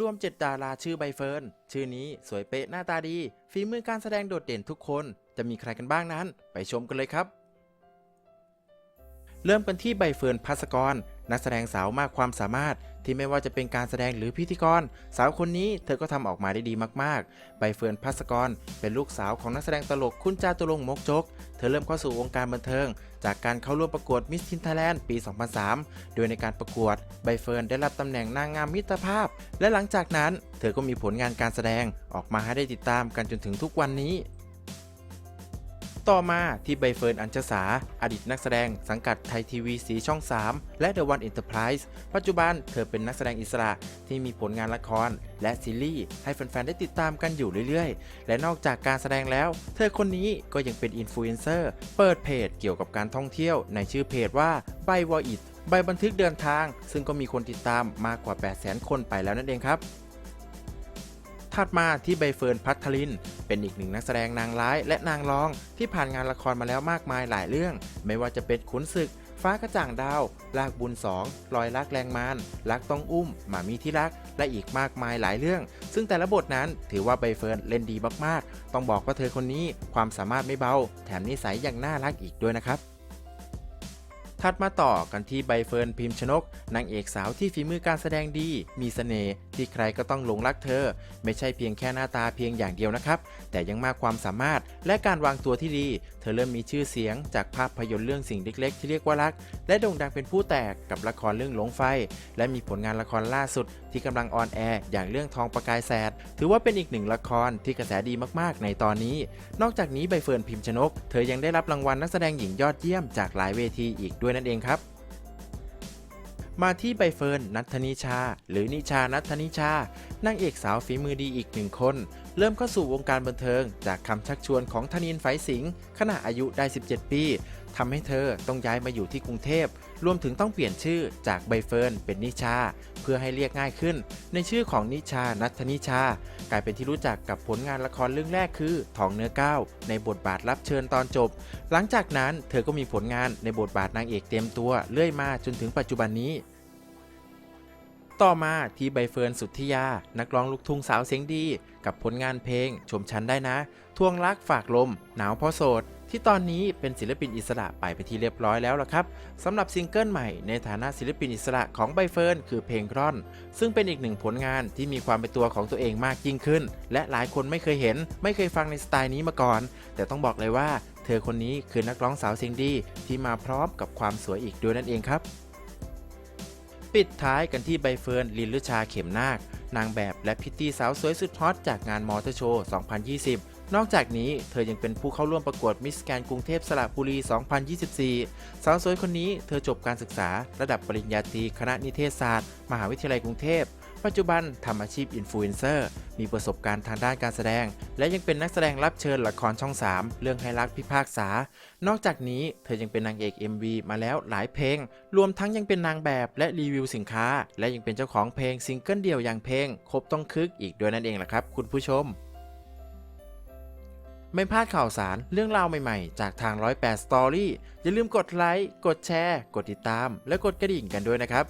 รวม 7 ดาราชื่อใบเฟิร์น ชื่อนี้สวยเป๊ะหน้าตาดี ฝีมือการแสดงโดดเด่นทุกคน จะมีใครกันบ้างนั้น ไปชมกันเลยครับ เริ่มกันที่ใบเฟิร์นพัสกร นักแสดงสาวมากความสามารถที่ไม่ว่าจะเป็นการแสดงหรือพิธีกร สาวคนนี้เธอก็ทำออกมาได้ดีมากๆ ใบเฟิร์นพัสกร เป็นลูกสาวของนักแสดงตลกคุณจาตุรงมกจก เธอเริ่มเข้าสู่วงการบันเทิง จากการเข้าร่วมประกวดมิสทินไทยแลนด์ปี 2003 โดยในการประกวดใบเฟิร์นได้รับตำแหน่งนางงามมิตรภาพ และหลังจากนั้น เธอก็มีผลงานการแสดงออกมาให้ได้ติดตามกันจนถึงทุกวันนี้ ต่อมาที่ใบเฟิร์นอัญชสาอดีตนักแสดงสังกัดไทยทีวีสีช่อง 3 และ The One Enterprise ปัจจุบันเธอเป็นนักแสดงอิสระที่มีผลงานละคร และซีรีส์ให้แฟนๆ ได้ติดตามกันอยู่เรื่อยๆ และนอกจากการแสดงแล้ว เธอคนนี้ก็ยังเป็นอินฟลูเอนเซอร์เปิดเพจเกี่ยวกับการท่องเที่ยวในชื่อเพจว่าใบวออิดใบบันทึกเดินทาง ซึ่งก็มีคนติดตามมากกว่า 800,000 คนไปแล้วนั่นเองครับ ถัดมาที่ใบเฟิร์นพัทลิน เป็นอีกหนึ่งนักแสดงนางร้ายและนางรอง ที่ผ่านงานละครมาแล้วมากมายหลายเรื่อง ไม่ว่าจะเป็นขุนศึก ฟ้ากระจ่างดาว ลากบุญสองรอยรักแรงมานรักต้องอุ้ม หมามีที่รัก และอีกมากมายหลายเรื่อง ซึ่งแต่ละบทนั้นถือว่าใบเฟิร์นเล่นดีมากๆ ต้องบอกว่าเธอคนนี้ความสามารถไม่เบา แถมนิสัยยังน่ารักอีกด้วยนะครับ ถัดมาต่อกันที่ใบเฟิร์นพิมพ์ชนกนางเอกสาวที่ฝีมือการแสดงดี มีเสน่ห์ที่ใครก็ต้องหลงรักเธอ ไม่ใช่เพียงแค่หน้าตาเพียงอย่างเดียวนะครับ แต่ยังมากความสามารถและการวางตัวที่ดี เธอเริ่มมีชื่อเสียง จากภาพยนตร์เรื่องสิ่งเล็ก ๆ ที่เรียกว่ารัก และโด่งดังเป็นผู้แตกกับละครเรื่องหลงไฟ และมีผลงานละครล่าสุด ที่กำลังออนแอร์อย่างเรื่องทองประกายแสดถือว่าเป็นอีกหนึ่งละครที่กระแสดีมากๆ ในตอนนี้ นอกจากนี้ใบเฟิร์นพิมพ์ชนก เธอยังได้รับรางวัลนักแสดงหญิงยอดเยี่ยมจากหลายเวทีอีกด้วยนั่นเองครับ มาที่ใบเฟิร์นนัทนิชา หรือนิชานัทนิชานางเอกสาวฝีมือดีอีกหนึ่งคน เริ่มเข้าสู่วงการบันเทิง จากคำชักชวนของธนินไฝสิงห์ขณะอายุได้ 17 ปีทำให้เธอต้องย้ายมาอยู่ที่กรุงเทพ รวมถึงต้องเปลี่ยนชื่อจากใบเฟิร์นเป็นนิชา เพื่อให้เรียกง่ายขึ้น ในชื่อของนิชานัทนิชา กลายเป็นที่รู้จักกับผลงานละครเรื่องแรกคือทองเนื้อก้าวในบทบาทรับเชิญตอนจบ หลังจากนั้นเธอก็มีผลงานในบทบาทนางเอกเต็มตัวเรื่อยมาจนถึงปัจจุบันนี้ ต่อมาที่ใบเฟิร์นสุทธิยา นักร้องลูกทุ่งสาวเสียงดี กับผลงานเพลง ชมฉันได้นะ ทวงรักฝากลม หนาวเพราะโสด ที่ตอนนี้เป็นศิลปินอิสระไปเป็นที่เรียบร้อยแล้วล่ะครับสำหรับซิงเกิลใหม่ในฐานะศิลปินอิสระของใบเฟิร์นคือเพลงร่อน ซึ่งเป็นอีกหนึ่งผลงานที่มีความเป็นตัวของตัวเองมากยิ่งขึ้น และหลายคนไม่เคยเห็น ไม่เคยฟังในสไตล์นี้มาก่อน แต่ต้องบอกเลยว่า เธอคนนี้คือนักร้องสาวเสียงดี ที่มาพร้อมกับความสวยอีกด้วยนั่นเองครับ ปิดท้ายกันที่ใบเฟิร์นลินลุชาเข็มนาคนางแบบและพิตตี้สาวสวยสุดฮอตจากงานมอเตอร์โชว์ 2020 นอกจากนี้เธอยังเป็นผู้เข้าร่วมประกวดมิสแกนกรุงเทพสระบุรี 2024 สาวสวยคนนี้เธอจบการศึกษาระดับปริญญาตรีคณะนิเทศศาสตร์ มหาวิทยาลัยกรุงเทพ ปัจจุบันทำอาชีพอินฟลูเอนเซอร์ มีประสบการณ์ทางด้านการแสดง และยังเป็นนักแสดงรับเชิญละครช่อง 3 เรื่องให้รักพิพากษา นอกจากนี้เธอยังเป็นนางเอก MV มาแล้วหลายเพลง รวมทั้งยังเป็นนางแบบและรีวิวสินค้า และยังเป็นเจ้าของเพลงซิงเกิลเดี่ยวอย่างเพลง ครบต้องคึกอีกด้วยนั่นเองล่ะครับ คุณผู้ชมไม่พลาดข่าวสารเรื่องราวใหม่ๆ จากทาง 108 Story อย่าลืมกดไลค์ กดแชร์ กดติดตาม และกดกระดิ่งกันด้วยนะครับ